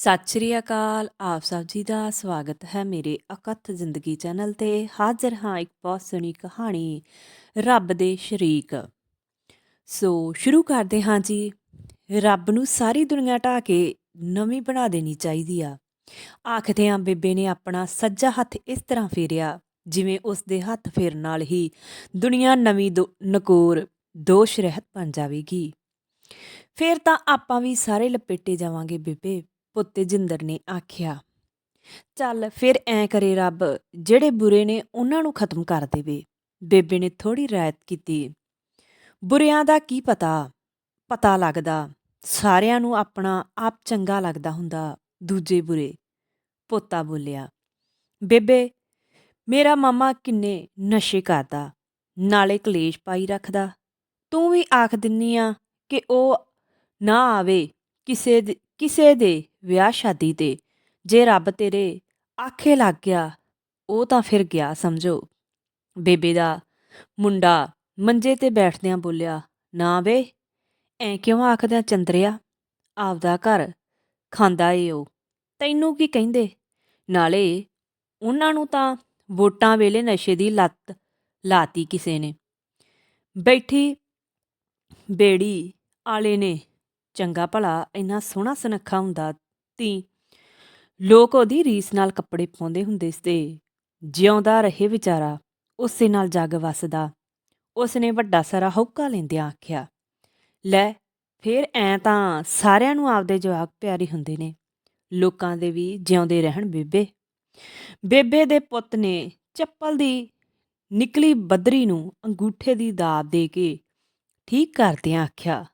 ਸਤਿ ਸ਼੍ਰੀ ਅਕਾਲ। ਆਪ ਸਭ ਜੀ ਦਾ ਸਵਾਗਤ ਹੈ ਮੇਰੇ ਅਕਥ ਜ਼ਿੰਦਗੀ ਚੈਨਲ ਤੇ। ਹਾਜ਼ਰ ਹਾਂ ਇੱਕ ਬਹੁਤ ਸੋਹਣੀ ਕਹਾਣੀ, ਰੱਬ ਦੇ ਸ਼ਰੀਕ। ਸੋ ਸ਼ੁਰੂ ਕਰਦੇ ਹਾਂ ਜੀ। ਰੱਬ ਨੂੰ ਸਾਰੀ ਦੁਨੀਆ ਢਾ ਕੇ ਨਵੀਂ ਬਣਾ ਦੇਣੀ ਚਾਹੀਦੀ ਆ। ਆਖਦੇ ਆਂ ਬੇਬੇ ਨੇ ਆਪਣਾ ਸੱਜਾ ਹੱਥ ਇਸ ਤਰ੍ਹਾਂ ਫੇਰਿਆ, ਜਿਵੇਂ ਉਸ ਦੇ ਹੱਥ ਫੇਰਨ ਨਾਲ ਹੀ ਦੁਨੀਆ ਨਵੀਂ ਦੋ- ਨਕੋਰ ਦੋਸ਼ ਰਹਿਤ ਬਣ ਜਾਵੇਗੀ। ਫੇਰ ਤਾਂ ਆਪਾਂ ਵੀ ਸਾਰੇ ਲਪੇਟੇ ਜਾਵਾਂਗੇ ਬੇਬੇ। ਪੁੱਤੇ ਜਿੰਦਰ ਨੇ ਆਖਿਆ, ਚੱਲ ਫਿਰ ਐ ਕਰੇ ਰੱਬ, ਜਿਹੜੇ ਬੁਰੇ ਨੇ ਉਹਨਾਂ ਨੂੰ ਖਤਮ ਕਰ ਦੇਵੇ। ਬੇਬੇ ਨੇ ਥੋੜੀ ਰਾਇਤ ਕੀਤੀ। ਬੁਰਿਆਂ ਦਾ ਕੀ ਪਤਾ? ਪਤਾ ਲੱਗਦਾ। ਸਾਰਿਆਂ ਨੂੰ ਆਪਣਾ ਆਪ ਚੰਗਾ ਲੱਗਦਾ ਹੁੰਦਾ, ਦੂਜੇ ਬੁਰੇ। ਪੋਤਾ ਬੋਲਿਆ, ਬੇਬੇ, ਮੇਰਾ ਮਾਮਾ ਕਿੰਨੇ ਨਸ਼ੇ ਕਰਦਾ, ਨਾਲੇ ਕਲੇਸ਼ ਪਾਈ ਰੱਖਦਾ। ਤੂੰ ਵੀ ਆਖ ਦਿੰਨੀ ਆ ਕਿ ਉਹ ਨਾ ਆਵੇ, ਕਿਸੇ ਦੇ- ਕਿਸੇ ਦੇ ਵਿਆਹ ਸ਼ਾਦੀ ਤੇ। ਜੇ ਰੱਬ ਤੇਰੇ ਆਖੇ ਲੱਗ ਗਿਆ, ਉਹ ਤਾਂ ਫਿਰ ਗਿਆ, ਸਮਝੋ। ਬੇਬੇ ਦਾ ਮੁੰਡਾ ਮੰਜੇ ਤੇ ਬੈਠਦਿਆਂ ਬੋਲਿਆ, ਨਾ ਵੇ, ਐ ਕਿਉਂ ਆਖਦਿਆਂ ਚੰਦਰਿਆ? ਆਪਦਾ ਘਰ ਖਾਂਦਾ ਏ ਉਹ। ਤੈਨੂੰ ਕੀ ਕਹਿੰਦੇ? ਨਾਲੇ ਉਹਨਾਂ ਨੂੰ ਤਾਂ ਵੋਟਾਂ ਵੇਲੇ ਨਸ਼ੇ ਦੀ ਲੱਤ ਲਾਤੀ ਕਿਸੇ ਨੇ। ਬੈਠੀ ਬੇੜੀ ਆਲੇ ਨੇ। ਚੰਗਾ ਭਲਾ ਇੰਨਾ ਸੋਹਣਾ ਸੁਨੱਖਾ ਹੁੰਦਾ ਤੀ ਲੋਕ ਉਹਦੀ ਰੀਸ ਨਾਲ ਕੱਪੜੇ ਪਾਉਂਦੇ ਹੁੰਦੇ ਸੀ। ਜਿਉਂਦਾ ਰਹੇ ਵਿਚਾਰਾ, ਉਸੇ ਨਾਲ ਜੱਗ ਵਸਦਾ। ਉਸਨੇ ਵੱਡਾ ਸਾਰਾ ਹੌਕਾ ਲੈਂਦਿਆਂ ਆਖਿਆ, ਲੈ, ਫਿਰ ਐ ਤਾਂ ਸਾਰਿਆਂ ਨੂੰ ਆਪਦੇ ਜਵਾਕ ਪਿਆਰੇ ਹੁੰਦੇ ਨੇ। ਲੋਕਾਂ ਦੇ ਵੀ ਜਿਉਂਦੇ ਰਹਿਣ ਬੇਬੇ। ਬੇਬੇ ਦੇ ਪੁੱਤ ਨੇ ਚੱਪਲ ਦੀ ਨਿਕਲੀ ਬੱਦਰੀ ਨੂੰ ਅੰਗੂਠੇ ਦੀ ਦਾਬ ਦੇ ਕੇ ਠੀਕ ਕਰਦਿਆਂ ਆਖਿਆ,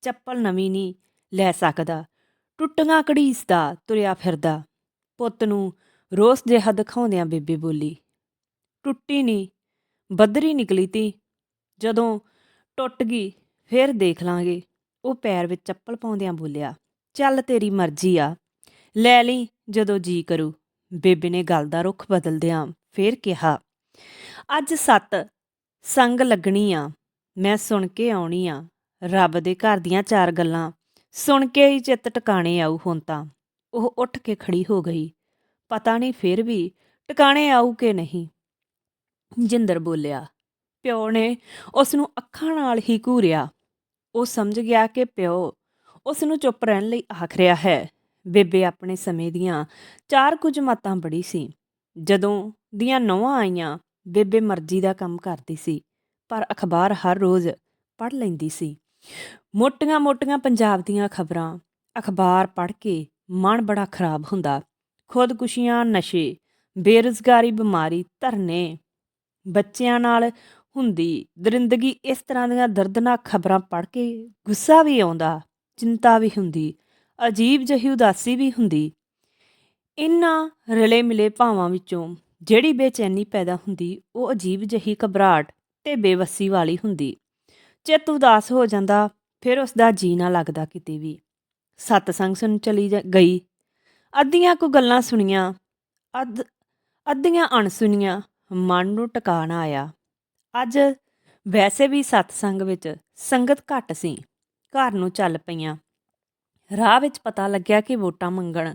ਚੱਪਲ ਨਵੀਂ ਨਹੀਂ ਲੈ ਸਕਦਾ। ਟੁੱਟੀਆਂ ਘੜੀਸਦਾ ਤੁਰਿਆ ਫਿਰਦਾ। ਪੁੱਤ ਨੂੰ ਰੋਸ ਜਿਹਾ ਦਿਖਾਉਂਦਿਆਂ ਬੇਬੇ ਬੋਲੀ, ਟੁੱਟੀ ਨਹੀਂ ਬੱਦਰੀ ਨਿਕਲੀ ਤੀ। ਜਦੋਂ ਟੁੱਟ ਗਈ, ਫੇਰ ਦੇਖ ਲਾਂਗੇ। ਉਹ ਪੈਰ ਵਿੱਚ ਚੱਪਲ ਪਾਉਂਦਿਆਂ ਬੋਲਿਆ, ਚੱਲ ਤੇਰੀ ਮਰਜ਼ੀ ਆ। ਲੈ ਲਈ ਜਦੋਂ ਜੀ ਕਰੂ। ਬੇਬੇ ਨੇ ਗੱਲ ਦਾ ਰੁਖ ਬਦਲਦਿਆਂ ਫੇਰ ਕਿਹਾ, ਅੱਜ ਸੱਤ ਸੰਗ ਲੱਗਣੀ ਆ, ਮੈਂ ਸੁਣ ਕੇ ਆਉਣੀ ਆ। ਰੱਬ ਦੇ ਘਰ ਦੀਆਂ ਚਾਰ ਗੱਲਾਂ ਸੁਣ ਕੇ ਹੀ ਚਿੱਤ ਟਿਕਾਣੇ ਆਊ ਹੁਣ ਤਾਂ। ਉਹ ਉੱਠ ਕੇ ਖੜੀ ਹੋ ਗਈ। ਪਤਾ ਨਹੀਂ ਫਿਰ ਵੀ ਟਿਕਾਣੇ ਆਊ ਕਿ ਨਹੀਂ। ਜਿੰਦਰ ਬੋਲਿਆ, ਪਿਓ ਨੇ ਉਸ ਨੂੰ ਅੱਖਾਂ ਨਾਲ ਹੀ ਘੂਰਿਆ। ਉਹ ਸਮਝ ਗਿਆ ਕਿ ਪਿਓ ਉਸ ਨੂੰ ਚੁੱਪ ਰਹਿਣ ਲਈ ਆਖ ਰਿਹਾ ਹੈ। ਬੇਬੇ ਆਪਣੇ ਸਮੇਂ ਦੀਆਂ ਚਾਰ ਕੁਝ ਮਾਤਾਂ ਬੜੀ ਸੀ। ਜਦੋਂ ਦੀਆਂ ਨੌਵਾਂ ਆਈਆਂ, ਬੇਬੇ ਮਰਜ਼ੀ ਦਾ ਕੰਮ ਕਰਦੀ ਸੀ, ਪਰ ਅਖਬਾਰ ਹਰ ਰੋਜ਼ ਪੜ੍ਹ ਲੈਂਦੀ ਸੀ। ਮੋਟੀਆਂ-ਮੋਟੀਆਂ ਪੰਜਾਬ ਦੀਆਂ ਖਬਰਾਂ, ਅਖਬਾਰ ਪੜ੍ਹ ਕੇ ਮਨ ਬੜਾ ਖਰਾਬ ਹੁੰਦਾ। ਖੁਦਕੁਸ਼ੀਆਂ, ਨਸ਼ੇ, ਬੇਰੁਜ਼ਗਾਰੀ, ਬਿਮਾਰੀ, ਧਰਨੇ, ਬੱਚਿਆਂ ਨਾਲ ਹੁੰਦੀ ਦਰਿੰਦਗੀ, ਇਸ ਤਰ੍ਹਾਂ ਦੀਆਂ ਦਰਦਨਾਕ ਖਬਰਾਂ ਪੜ੍ਹ ਕੇ ਗੁੱਸਾ ਵੀ ਆਉਂਦਾ, ਚਿੰਤਾ ਵੀ ਹੁੰਦੀ, ਅਜੀਬ ਜਿਹੀ ਉਦਾਸੀ ਵੀ ਹੁੰਦੀ। ਇਨ੍ਹਾਂ ਰਲੇ ਮਿਲੇ ਭਾਵਾਂ ਵਿੱਚੋਂ ਜਿਹੜੀ ਬੇਚੈਨੀ ਪੈਦਾ ਹੁੰਦੀ, ਉਹ ਅਜੀਬ ਜਿਹੀ ਘਬਰਾਹਟ ਤੇ ਬੇਵੱਸੀ ਵਾਲੀ ਹੁੰਦੀ। ਚਿੱਤ ਉਦਾਸ ਹੋ ਜਾਂਦਾ, ਫਿਰ ਉਸ ਦਾ ਜੀ ਨਾ ਲੱਗਦਾ ਕਿਤੇ ਵੀ। ਸਤਸੰਗ ਸੁਣ ਚਲੀ ਜਾ- ਗਈ। ਅੱਧੀਆਂ ਕੁ ਗੱਲਾਂ ਸੁਣੀਆਂ, ਅੱਧ, ਅੱਧੀਆਂ ਅਣਸੁਣੀਆਂ, ਮਨ ਨੂੰ ਟਿਕਾਣਾ ਆਇਆ। ਅੱਜ ਵੈਸੇ ਵੀ ਸਤਸੰਗ ਵਿੱਚ ਸੰਗਤ ਘੱਟ ਸੀ, ਘਰ ਨੂੰ ਚੱਲ ਪਈਆਂ। ਰਾਹ ਵਿੱਚ ਪਤਾ ਲੱਗਿਆ ਕਿ ਵੋਟਾਂ ਮੰਗਣ,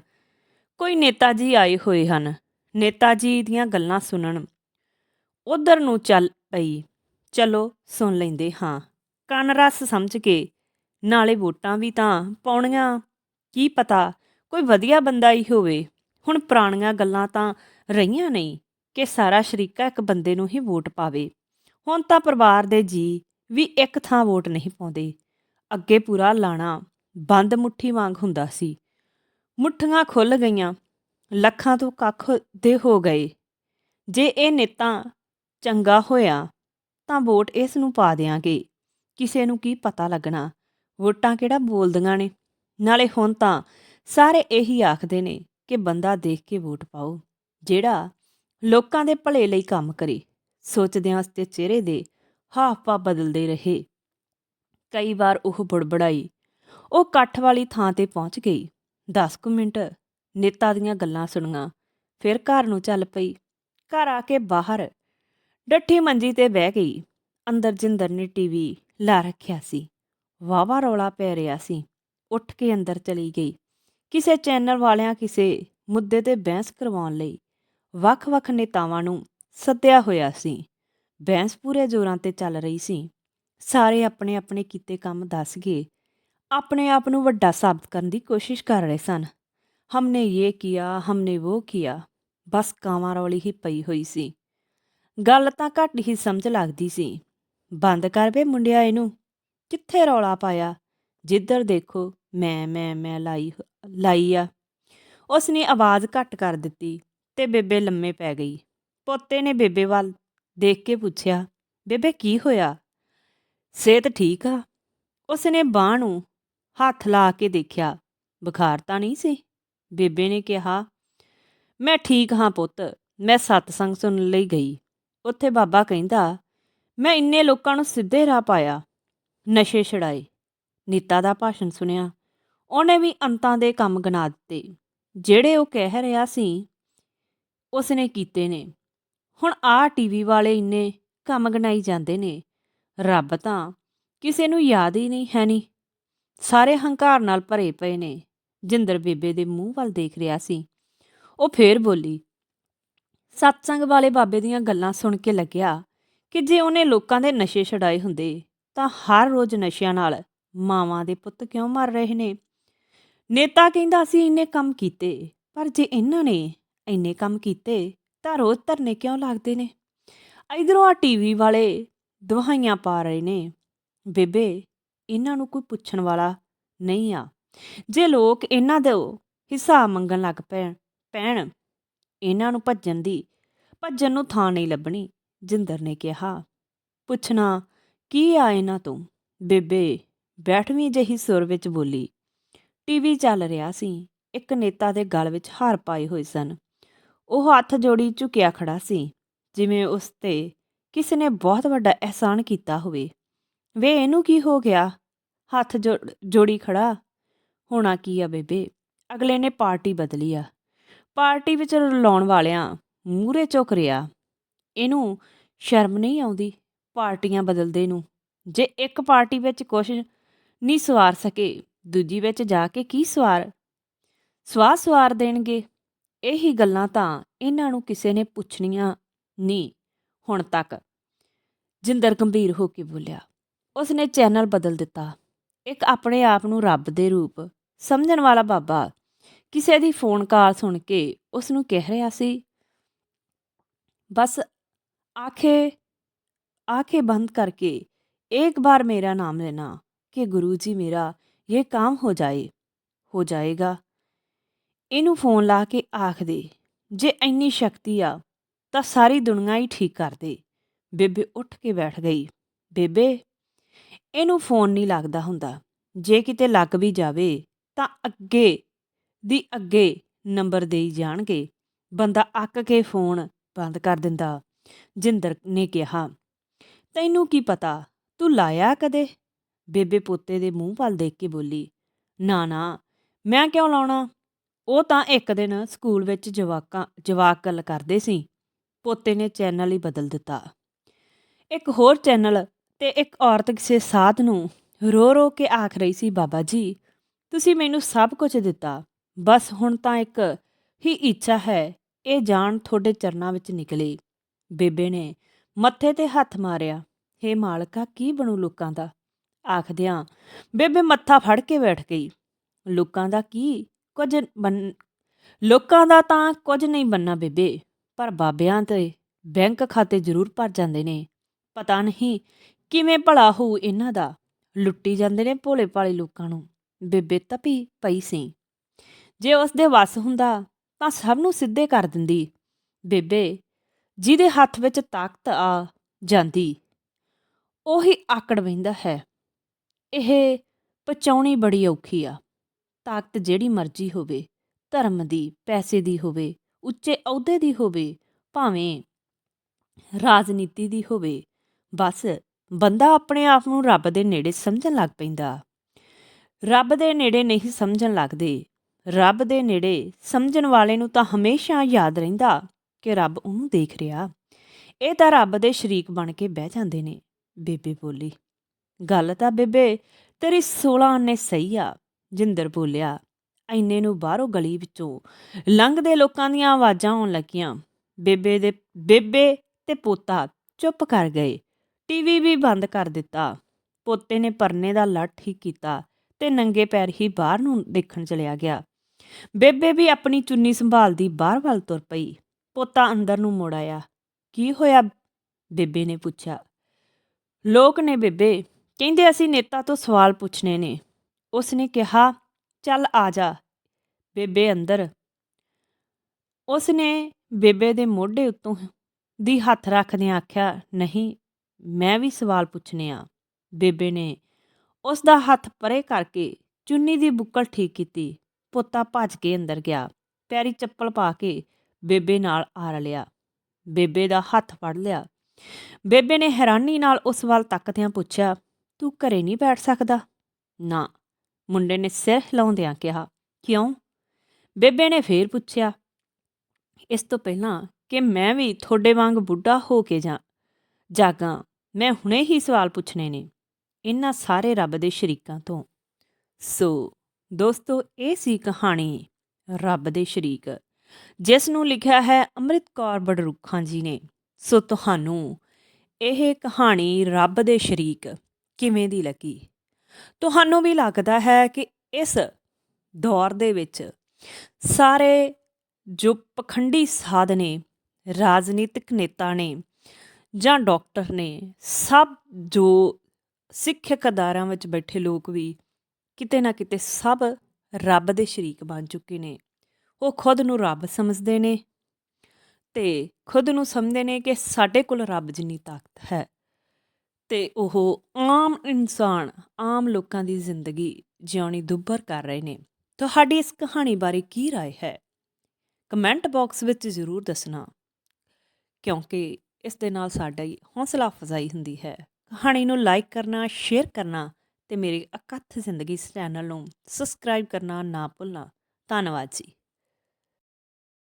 ਕੋਈ ਨੇਤਾ ਜੀ ਆਏ ਹੋਏ ਹਨ। ਨੇਤਾ ਜੀ ਦੀਆਂ ਗੱਲਾਂ ਸੁਣਨ। ਉਧਰ ਨੂੰ ਚੱਲ ਪਈ। ਚਲੋ, ਸੁਣ ਲੈਂਦੇ ਹਾਂ। ਕੰਨ ਰਸ ਸਮਝ ਕੇ, ਨਾਲੇ ਵੋਟਾਂ ਵੀ ਤਾਂ ਪਾਉਣੀਆਂ, ਕੀ ਪਤਾ ਕੋਈ ਵਧੀਆ ਬੰਦਾ ਹੀ ਹੋਵੇ। ਹੁਣ ਪੁਰਾਣੀਆਂ ਗੱਲਾਂ ਤਾਂ ਰਹੀਆਂ ਨਹੀਂ ਕਿ ਸਾਰਾ ਸ਼ਰੀਕਾ ਇੱਕ ਬੰਦੇ ਨੂੰ ਹੀ ਵੋਟ ਪਾਵੇ। ਹੁਣ ਤਾਂ ਪਰਿਵਾਰ ਦੇ ਜੀ ਵੀ ਇੱਕ ਥਾਂ ਵੋਟ ਨਹੀਂ ਪਾਉਂਦੇ। ਅੱਗੇ ਪੂਰਾ ਲਾਣਾ ਬੰਦ ਮੁੱਠੀ ਵਾਂਗ ਹੁੰਦਾ ਸੀ। ਮੁੱਠੀਆਂ ਖੁੱਲ ਗਈਆਂ, ਲੱਖਾਂ ਤੋਂ ਕੱਖ ਦੇ ਹੋ ਗਏ। ਜੇ ਇਹ ਨੇਤਾ ਚੰਗਾ ਹੋਇਆ, ਤਾਂ ਵੋਟ ਇਸ ਨੂੰ ਪਾ ਦਿਆਂਗੇ। ਕਿਸੇ ਨੂੰ ਕੀ ਪਤਾ ਲੱਗਣਾ। ਵੋਟਾਂ ਕਿਹੜਾ ਬੋਲਦੀਆਂ ਨੇ। ਨਾਲੇ ਹੁਣ ਤਾਂ ਸਾਰੇ ਇਹੀ ਆਖਦੇ ਨੇ ਕਿ ਬੰਦਾ ਦੇਖ ਕੇ ਵੋਟ ਪਾਓ, ਜਿਹੜਾ ਲੋਕਾਂ ਦੇ ਭਲੇ ਲਈ ਕੰਮ ਕਰੇ। ਸੋਚਦਿਆਂ 'ਤੇ ਚਿਹਰੇ ਦੇ ਹਾਵ-ਭਾਵ ਬਦਲਦੇ ਰਹੇ। ਕਈ ਵਾਰ ਉਹ ਬੜਬੜਾਈ, ਉਹ ਕੱਠ ਵਾਲੀ ਥਾਂ ਤੇ ਪਹੁੰਚ ਗਈ। 10 ਕੁ ਮਿੰਟ ਨੇਤਾ ਦੀਆਂ ਗੱਲਾਂ ਸੁਣੀਆਂ। ਫਿਰ ਘਰ ਨੂੰ ਚੱਲ ਪਈ। ਘਰ ਆ ਕੇ ਬਾਹਰ ਡੱਠੀ ਮੰਜੀ ਤੇ ਬਹਿ ਗਈ। ਅੰਦਰ ਜਿੰਦਰ ਨੇ ਟੀਵੀ ਲਾ ਰੱਖਿਆ ਸੀ। ਵਾਵਾ ਰੌਲਾ ਪੈ ਰਿਹਾ ਸੀ। ਉੱਠ ਕੇ ਅੰਦਰ ਚਲੀ ਗਈ। ਕਿਸੇ ਚੈਨਲ ਵਾਲਿਆਂ ਕਿਸੇ ਮੁੱਦੇ ਤੇ ਬਹਿਸ ਕਰਵਾਉਣ ਲਈ ਵੱਖ-ਵੱਖ ਨੇਤਾਵਾਂ ਨੂੰ ਸੱਦਿਆ ਹੋਇਆ ਸੀ। ਬਹਿਸ ਪੂਰੇ ਜ਼ੋਰਾਂ ਤੇ ਚੱਲ ਰਹੀ ਸੀ। ਸਾਰੇ ਆਪਣੇ ਆਪਣੇ ਕੀਤੇ ਕੰਮ ਦੱਸ ਗਏ। ਆਪਣੇ ਆਪ ਨੂੰ ਵੱਡਾ ਸਾਬਤ ਕਰਨ ਦੀ ਕੋਸ਼ਿਸ਼ ਕਰ ਰਹੇ ਸਨ। ਹਮਨੇ ਇਹ ਕੀਤਾ ਹਮਨੇ ਉਹ ਕੀਤਾ ਬਸ ਕਾਵਾਂ ਰੌਲੀ ਹੀ ਪਈ ਹੋਈ ਸੀ। ਗੱਲ ਤਾਂ ਘੱਟ ਹੀ ਸਮਝ ਲੱਗਦੀ ਸੀ। ਬੰਦ ਕਰ ਵੇ ਮੁੰਡਿਆ ਇਹਨੂੰ। ਕਿੱਥੇ ਰੌਲਾ ਪਾਇਆ? ਜਿੱਧਰ ਦੇਖੋ, ਮੈਂ ਮੈਂ ਮੈਂ ਲਾਈ ਲਾਈ ਆ। ਉਸ ਨੇ ਆਵਾਜ਼ ਘੱਟ ਕਰ ਦਿੱਤੀ ਤੇ ਬੇਬੇ ਲੰਮੇ ਪੈ ਗਈ। ਪੋਤੇ ਨੇ ਬੇਬੇ ਵੱਲ ਦੇਖ ਕੇ ਪੁੱਛਿਆ, ਬੇਬੇ, ਕੀ ਹੋਇਆ? ਸਿਹਤ ਠੀਕ ਆ? ਉਸ ਨੇ ਬਾਹ ਨੂੰ ਹੱਥ ਲਾ ਕੇ ਦੇਖਿਆ, ਬੁਖਾਰ ਤਾਂ ਨਹੀਂ ਸੀ? ਬੇਬੇ ਨੇ ਕਿਹਾ, ਮੈਂ ਠੀਕ ਹਾਂ ਪੁੱਤ, ਮੈਂ ਸਤਸੰਗ ਸੁਣਨ ਲਈ ਗਈ। ਉੱਥੇ ਬਾਬਾ ਕਹਿੰਦਾ ਮੈਂ ਇੰਨੇ ਲੋਕਾਂ ਨੂੰ ਸਿੱਧੇ ਰਾਹ ਪਾਇਆ। ਨਸ਼ੇ ਛੜਾਏ ਨੀਤਾ ਦਾ ਭਾਸ਼ਣ ਸੁਣਿਆ। ਉਹਨੇ ਵੀ ਅੰਤਾਂ ਦੇ ਕੰਮ ਗਨਾ ਦਿੱਤੇ। ਜਿਹੜੇ ਉਹ ਕਹਿ ਰਿਹਾ ਸੀ, ਉਸਨੇ ਕੀਤੇ ਨੇ। ਹੁਣ ਆਹ ਟੀਵੀ ਵਾਲੇ ਇੰਨੇ ਕੰਮ ਗਣਾਈ ਜਾਂਦੇ ਨੇ। ਰੱਬ ਤਾਂ ਕਿਸੇ ਨੂੰ ਯਾਦ ਹੀ ਨਹੀਂ, ਹੈ ਨਹੀਂ। ਸਾਰੇ ਹੰਕਾਰ ਨਾਲ ਭਰੇ ਪਏ ਨੇ। ਜਿੰਦਰ ਬੇਬੇ ਦੇ ਮੂੰਹ ਵੱਲ ਦੇਖ ਰਿਹਾ ਸੀ। ਉਹ ਫੇਰ ਬੋਲੀ, ਸਤਸੰਗ ਵਾਲੇ ਬਾਬੇ ਦੀਆਂ ਗੱਲਾਂ ਸੁਣ ਕੇ ਲੱਗਿਆ। ਕਿ ਜੇ ਉਹਨੇ ਲੋਕਾਂ ਦੇ ਨਸ਼ੇ ਛਡਾਏ ਹੁੰਦੇ, ਤਾਂ ਹਰ ਰੋਜ਼ ਨਸ਼ਿਆਂ ਨਾਲ ਮਾਵਾਂ ਦੇ ਪੁੱਤ ਕਿਉਂ ਮਰ ਰਹੇ ਨੇ? ਨੇਤਾ ਕਹਿੰਦਾ ਸੀ ਇੰਨੇ ਕੰਮ ਕੀਤੇ, ਪਰ ਜੇ ਇਹਨਾਂ ਨੇ ਇੰਨੇ ਕੰਮ ਕੀਤੇ, ਤਾਂ ਰੋਜ਼ ਧਰਨੇ ਕਿਉਂ ਲੱਗਦੇ ਨੇ? ਇਧਰੋਂ ਆ ਟੀਵੀ ਵਾਲੇ ਦਵਾਈਆਂ ਪਾ ਰਹੇ ਨੇ। ਬੇਬੇ, ਇਹਨਾਂ ਨੂੰ ਕੋਈ ਪੁੱਛਣ ਵਾਲਾ ਨਹੀਂ ਆ। ਜੇ ਲੋਕ ਇਹਨਾਂ ਦੇ ਹਿਸਾਬ ਮੰਗਣ ਲੱਗ ਪੈਣ ਪੈਣ, ਇਹਨਾਂ ਨੂੰ ਭੱਜਣ ਦੀ, ਭੱਜਣ ਨੂੰ ਥਾਂ ਨਹੀਂ ਲੱਭਣੀ। ਜਿੰਦਰ ਨੇ ਕਿਹਾ, ਪੁੱਛਣਾ, ਕੀ ਆ ਇਹਨਾਂ ਤੋਂ? ਬੇਬੇ, ਬੈਠਵੀਂ ਜਿਹੀ ਸੁਰ ਵਿੱਚ ਬੋਲੀ, ਟੀਵੀ ਚੱਲ ਰਿਹਾ ਸੀ, ਇੱਕ ਨੇਤਾ ਦੇ ਗਲ ਵਿੱਚ ਹਾਰ ਪਾਏ ਹੋਏ ਸਨ। ਉਹ ਹੱਥ ਜੋੜੀ ਝੁਕਿਆ ਖੜਾ ਸੀ, ਜਿਵੇਂ ਉਸ ਤੇ ਕਿਸੇ ਨੇ ਬਹੁਤ ਵੱਡਾ ਅਹਿਸਾਨ ਕੀਤਾ ਹੋਵੇ। ਵੇ, ਇਹਨੂੰ ਕੀ ਹੋ ਗਿਆ? ਹੱਥ ਜੋੜੀ ਖੜਾ? ਹੋਣਾ ਕੀ ਆ ਬੇਬੇ? ਅਗਲੇ ਨੇ ਪਾਰਟੀ ਬਦਲੀ ਆ। ਪਾਰਟੀ ਵਿੱਚ ਰਲਾਉਣ ਵਾਲਿਆਂ ਮੂਰੇ ਝੁਕ ਰਿਆ ਇਹਨੂੰ ਸ਼ਰਮ ਨਹੀਂ ਆਉਂਦੀ ਪਾਰਟੀਆਂ ਬਦਲਦੇ ਨੂੰ। ਜੇ ਇੱਕ ਪਾਰਟੀ ਵਿੱਚ ਕੁਛ ਨਹੀਂ ਸਵਾਰ ਸਕੇ, ਦੂਜੀ ਵਿੱਚ ਜਾ ਕੇ ਕੀ ਸਵਾਰ, ਸਵਾਹ ਸਵਾਰ ਦੇਣਗੇ? ਇਹੀ ਗੱਲਾਂ ਤਾਂ ਇਹਨਾਂ ਨੂੰ ਕਿਸੇ ਨੇ ਪੁੱਛਣੀਆਂ ਨਹੀਂ ਹੁਣ ਤੱਕ। ਜਿੰਦਰ ਗੰਭੀਰ ਹੋ ਕੇ ਬੋਲਿਆ ਉਸ ਨੇ ਚੈਨਲ ਬਦਲ ਦਿੱਤਾ। ਇੱਕ ਆਪਣੇ ਆਪ ਨੂੰ ਰੱਬ ਦੇ ਰੂਪ ਸਮਝਣ ਵਾਲਾ ਬਾਬਾ ਕਿਸੇ ਦੀ ਫੋਨ ਕਾਲ ਸੁਣ ਕੇ ਉਸ ਨੂੰ ਕਹਿ ਰਿਹਾ ਸੀ, ਬਸ ਆਖੇ आंखें बंद करके एक बार मेरा नाम लेना कि गुरुजी मेरा ये काम हो जाए ਹੋ ਜਾਏਗਾ ਇਹਨੂੰ ਫੋਨ ਲਾ ਕੇ ਆਖ ਦੇ ਜੇ ਇੰਨੀ ਸ਼ਕਤੀ ਆ ਤਾਂ ਸਾਰੀ ਦੁਨੀਆ ਹੀ ਠੀਕ ਕਰ ਦੇ ਬੇਬੇ ਉੱਠ ਕੇ ਬੈਠ ਗਈ ਬੇਬੇ ਇਹਨੂੰ ਫੋਨ ਨਹੀਂ ਲੱਗਦਾ ਹੁੰਦਾ ਜੇ ਕਿਤੇ ਲੱਗ ਵੀ ਜਾਵੇ ਤਾਂ ਅੱਗੇ ਦੀ ਅੱਗੇ ਨੰਬਰ ਦੇਈ ਜਾਣਗੇ ਬੰਦਾ ਅੱਕ ਕੇ ਫੋਨ ਬੰਦ ਕਰ ਦਿੰਦਾ ਜਿੰਦਰ ਨੇ ਕਿਹਾ, ਤੈਨੂੰ ਕੀ ਪਤਾ? ਤੂੰ ਲਾਇਆ ਕਦੇ? ਬੇਬੇ ਪੋਤੇ ਦੇ ਮੂੰਹ ਵੱਲ ਦੇਖ ਕੇ ਬੋਲੀ, ਨਾ ਨਾ, ਮੈਂ ਕਿਉਂ ਲਾਉਣਾ? ਉਹ ਤਾਂ ਇੱਕ ਦਿਨ ਸਕੂਲ ਵਿੱਚ ਜਵਾਕਾਂ, ਜਵਾਕ ਗੱਲ ਕਰਦੇ ਸੀ। ਪੋਤੇ ਨੇ ਚੈਨਲ ਹੀ ਬਦਲ ਦਿੱਤਾ। ਇੱਕ ਹੋਰ ਚੈਨਲ ਤੇ ਇੱਕ ਔਰਤ ਕਿਸੇ ਸਾਧ ਨੂੰ ਰੋ ਰੋ ਕੇ ਆਖ ਰਹੀ ਸੀ, ਬਾਬਾ ਜੀ, ਤੁਸੀਂ ਮੈਨੂੰ ਸਭ ਕੁਝ ਦਿੱਤਾ। ਬਸ ਹੁਣ ਤਾਂ ਇੱਕ ਹੀ ਇੱਛਾ ਹੈ, ਇਹ ਜਾਨ ਤੁਹਾਡੇ ਚਰਨਾਂ ਵਿੱਚ ਨਿਕਲੇ। ਬੇਬੇ ਨੇ ਮੱਥੇ ਤੇ ਹੱਥ ਮਾਰਿਆ, ਹੇ ਮਾਲਕਾ, ਕੀ ਬਣੂ ਲੋਕਾਂ ਦਾ? ਆਖਦਿਆਂ ਬੇਬੇ ਮੱਥਾ ਫੜ ਕੇ ਬੈਠ ਗਈ। ਲੋਕਾਂ ਦਾ ਕੀ? ਕੁਝ ਬਨ, ਲੋਕਾਂ ਦਾ ਤਾਂ ਕੁਝ ਨਹੀਂ ਬੰਨਾ ਬੇਬੇ, ਪਰ ਬਾਬਿਆਂ ਤੇ ਬੈਂਕ ਖਾਤੇ ਜ਼ਰੂਰ ਭਰ ਜਾਂਦੇ ਨੇ। ਪਤਾ ਨਹੀਂ ਕਿਵੇਂ ਭਲਾ ਹੋਊ ਇਹਨਾਂ ਦਾ। ਲੁੱਟੀ ਜਾਂਦੇ ਨੇ ਭੋਲੇ ਭਾਲੇ ਲੋਕਾਂ ਨੂੰ। ਬੇਬੇ ਤਪੀ ਪਈ ਸੀ। ਜੇ ਉਸ ਦੇ ਵਸ ਹੁੰਦਾ ਤਾਂ ਸਭ ਨੂੰ ਸਿੱਧੇ ਕਰ ਦਿੰਦੀ। ਬੇਬੇ ਜਿਹਦੇ ਹੱਥ ਵਿੱਚ ਤਾਕਤ ਆ ਜਾਂਦੀ, ਉਹੀ ਆਕੜ ਵਹਿੰਦਾ ਹੈ। ਇਹ ਪਚਾਉਣੀ ਬੜੀ ਔਖੀ ਆ। ਤਾਕਤ ਜਿਹੜੀ ਮਰਜ਼ੀ ਹੋਵੇ, ਧਰਮ ਦੀ, ਪੈਸੇ ਦੀ ਹੋਵੇ, ਉੱਚੇ ਅਹੁਦੇ ਦੀ ਹੋਵੇ, ਭਾਵੇਂ ਰਾਜਨੀਤੀ ਦੀ ਹੋਵੇ, ਬਸ ਬੰਦਾ ਆਪਣੇ ਆਪ ਨੂੰ ਰੱਬ ਦੇ ਨੇੜੇ ਸਮਝਣ ਲੱਗ ਪੈਂਦਾ। ਰੱਬ ਦੇ ਨੇੜੇ ਨਹੀਂ ਸਮਝਣ ਲੱਗਦੇ। ਰੱਬ ਦੇ ਨੇੜੇ ਸਮਝਣ ਵਾਲੇ ਨੂੰ ਤਾਂ ਹਮੇਸ਼ਾ ਯਾਦ ਰਹਿੰਦਾ। ਕਿ ਰੱਬ ਉਹਨੂੰ ਦੇਖ ਰਿਹਾ। ਇਹ ਤਾਂ ਰੱਬ ਦੇ ਸ਼ਰੀਕ ਬਣ ਕੇ ਬਹਿ ਜਾਂਦੇ ਨੇ, ਬੇਬੇ ਬੋਲੀ। ਗੱਲ ਤਾਂ ਬੇਬੇ ਤੇਰੀ 16 ਨੇ ਸਹੀ ਆ, ਜਿੰਦਰ ਬੋਲਿਆ। ਐਨੇ ਨੂੰ ਬਾਹਰੋਂ ਗਲੀ ਵਿੱਚੋਂ ਲੰਘਦੇ ਲੋਕਾਂ ਦੀਆਂ ਆਵਾਜ਼ਾਂ ਆਉਣ ਲੱਗੀਆਂ। ਬੇਬੇ ਦੇ, ਬੇਬੇ ਤੇ ਪੋਤਾ ਚੁੱਪ ਕਰ ਗਏ। ਟੀਵੀ ਵੀ ਬੰਦ ਕਰ ਦਿੱਤਾ। ਪੋਤੇ ਨੇ ਪਰਨੇ ਦਾ ਲੜ ਠੀਕ ਕੀਤਾ ਤੇ ਨੰਗੇ ਪੈਰ ਹੀ ਬਾਹਰ ਨੂੰ ਦੇਖਣ ਚਲਿਆ ਗਿਆ। ਬੇਬੇ ਵੀ ਆਪਣੀ ਚੁੰਨੀ ਸੰਭਾਲਦੀ ਬਾਹਰ ਵੱਲ ਤੁਰ ਪਈ। ਪੋਤਾ ਅੰਦਰ ਨੂੰ ਮੁੜ ਆਇਆ। ਕੀ ਹੋਇਆ? ਬੇਬੇ ਨੇ ਪੁੱਛਿਆ। ਲੋਕ ਨੇ ਬੇਬੇ, ਕਹਿੰਦੇ ਅਸੀਂ ਨੇਤਾ ਤੋਂ ਸਵਾਲ ਪੁੱਛਣੇ ਨੇ। ਉਸਨੇ ਕਿਹਾ, ਚੱਲ ਆ ਜਾ। ਬੇਬੇ ਅੰਦਰ। ਉਸਨੇ ਬੇਬੇ ਦੇ ਮੋਢੇ ਉੱਤੋਂ ਦੀ ਹੱਥ ਰੱਖਦਿਆਂ ਆਖਿਆ, ਨਹੀਂ, ਮੈਂ ਵੀ ਸਵਾਲ ਪੁੱਛਣੇ ਆ। ਬੇਬੇ ਨੇ ਉਸ ਦਾ ਹੱਥ ਪਰੇ ਕਰਕੇ ਚੁੰਨੀ ਦੀ ਬੁੱਕਲ ਠੀਕ ਕੀਤੀ। ਪੋਤਾ ਭੱਜ ਕੇ ਅੰਦਰ ਗਿਆ। ਪੈਰੀ ਚੱਪਲ ਪਾ ਕੇ ਬੇਬੇ ਨਾਲ ਆਰ ਲਿਆ। ਬੇਬੇ ਦਾ ਹੱਥ ਫੜ ਲਿਆ। ਬੇਬੇ ਨੇ ਹੈਰਾਨੀ ਨਾਲ ਉਸ ਵੱਲ ਤੱਕਦਿਆਂ ਪੁੱਛਿਆ, ਤੂੰ ਘਰੇ ਨਹੀਂ ਬੈਠ ਸਕਦਾ? ਨਾ। ਮੁੰਡੇ ਨੇ ਸਿਰ ਹਿਲਾਉਂਦਿਆਂ ਕਿਹਾ, ਕਿਉਂ? ਬੇਬੇ ਨੇ ਫੇਰ ਪੁੱਛਿਆ, ਇਸ ਤੋਂ ਪਹਿਲਾਂ ਕਿ ਮੈਂ ਵੀ ਤੁਹਾਡੇ ਵਾਂਗ ਬੁੱਢਾ ਹੋ ਕੇ ਜਾ, ਜਾਗਾ, ਮੈਂ ਹੁਣੇ ਹੀ ਸਵਾਲ ਪੁੱਛਣੇ ਨੇ ਇਹਨਾਂ ਸਾਰੇ ਰੱਬ ਦੇ ਸ਼ਰੀਕਾਂ ਤੋਂ। ਸੋ ਦੋਸਤੋ, ਇਹ ਸੀ ਕਹਾਣੀ ਰੱਬ ਦੇ ਸ਼ਰੀਕ। ਜਿਸ ਨੂੰ ਲਿਖਿਆ ਹੈ ਅੰਮ੍ਰਿਤ ਕੌਰ ਬੜਰੁੱਖਾਂ ਜੀ ਨੇ। ਸੋ ਤੁਹਾਨੂੰ ਇਹ ਕਹਾਣੀ ਰੱਬ ਦੇ ਸ਼ਰੀਕ ਕਿਵੇਂ ਦੀ ਲੱਗੀ? ਤੁਹਾਨੂੰ ਵੀ ਲੱਗਦਾ ਹੈ ਕਿ ਇਸ ਦੌਰ ਦੇ ਵਿੱਚ ਸਾਰੇ ਜੋ ਪਖੰਡੀ ਸਾਧ ਨੇ ਰਾਜਨੀਤਿਕ ਨੇਤਾ ਨੇ ਜਾਂ ਡਾਕਟਰ ਨੇ, ਸਭ ਜੋ ਸਿੱਖਿਅਕ ਅਦਾਰਿਆਂ ਵਿੱਚ ਬੈਠੇ ਲੋਕ ਵੀ ਕਿਤੇ ਨਾ ਕਿਤੇ ਸਭ ਰੱਬ ਦੇ ਸ਼ਰੀਕ ਬਣ ਚੁੱਕੇ ਨੇ। ਉਹ ਖੁਦ ਨੂੰ ਰੱਬ ਸਮਝਦੇ ਨੇ ਤੇ ਖੁਦ ਨੂੰ ਸਮਝਦੇ ਨੇ ਕਿ ਸਾਡੇ ਕੋਲ ਰੱਬ ਜਿੰਨੀ ਤਾਕਤ ਹੈ ਤੇ ਉਹ ਆਮ ਇਨਸਾਨ ਆਮ ਲੋਕਾਂ ਦੀ ਜ਼ਿੰਦਗੀ ਜਿਉਣੀ ਦੁੱਭਰ ਕਰ ਰਹੇ ਨੇ ਤੁਹਾਡੀ ਇਸ ਕਹਾਣੀ ਬਾਰੇ ਕੀ رائے ਹੈ ਕਮੈਂਟ ਬਾਕਸ ਵਿੱਚ ਜ਼ਰੂਰ ਦੱਸਣਾ ਕਿਉਂਕਿ ਇਸ ਦੇ ਨਾਲ ਸਾਡਾ ਹੀ ਹੌਸਲਾ ਅਫਜ਼ਾਈ ਹੁੰਦੀ ਹੈ ਕਹਾਣੀ ਨੂੰ ਲਾਈਕ ਕਰਨਾ ਸ਼ੇਅਰ ਕਰਨਾ ਤੇ ਮੇਰੇ ਅਕਥ ਜ਼ਿੰਦਗੀ ਇਸ ਚੈਨਲ ਨੂੰ ਸਬਸਕ੍ਰਾਈਬ ਕਰਨਾ ਨਾ ਭੁੱਲਣਾ ਧੰਨਵਾਦ ਜੀ